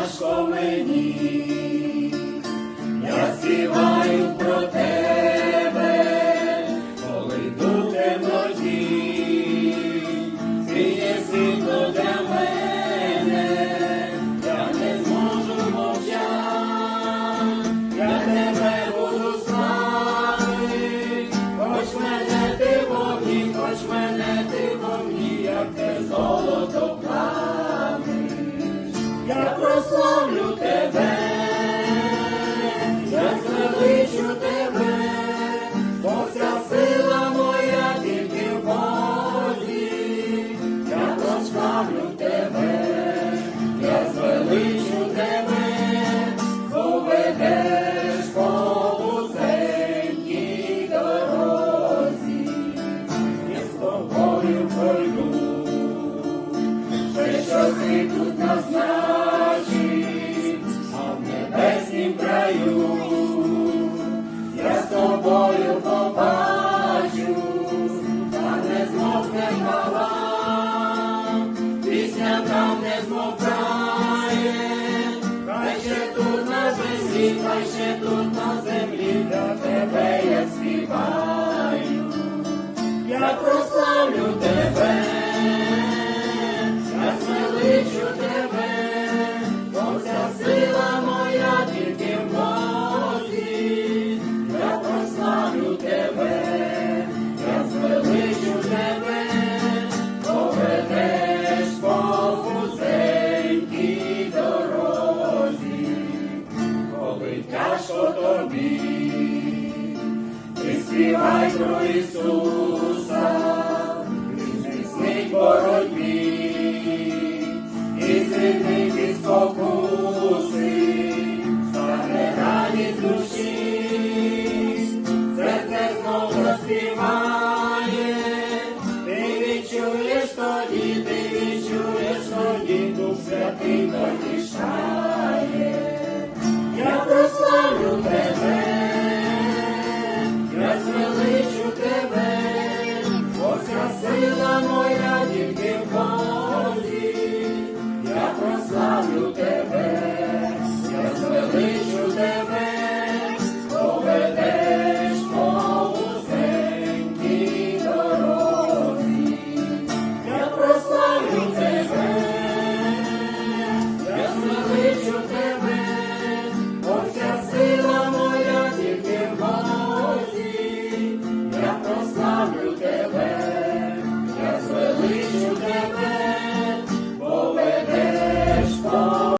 тяжко мені, я співаю про тебе, коли йду в темноті, ти є світло що ти тут назначив, а в небеснім краю, я з тобою побачу, та не змовне хвала, пісня там не змовкає, хай ще тут на землі, хай ще тут на землі, для тебе я співаю, я прославлю тебе. тяжко тобі, ти співай про Ісуса, і зміцнить боротьбі, і звільнить від спокуси, стане радість душі, серце знов заспіває, ти відчуєш тоді, ти відчуєш.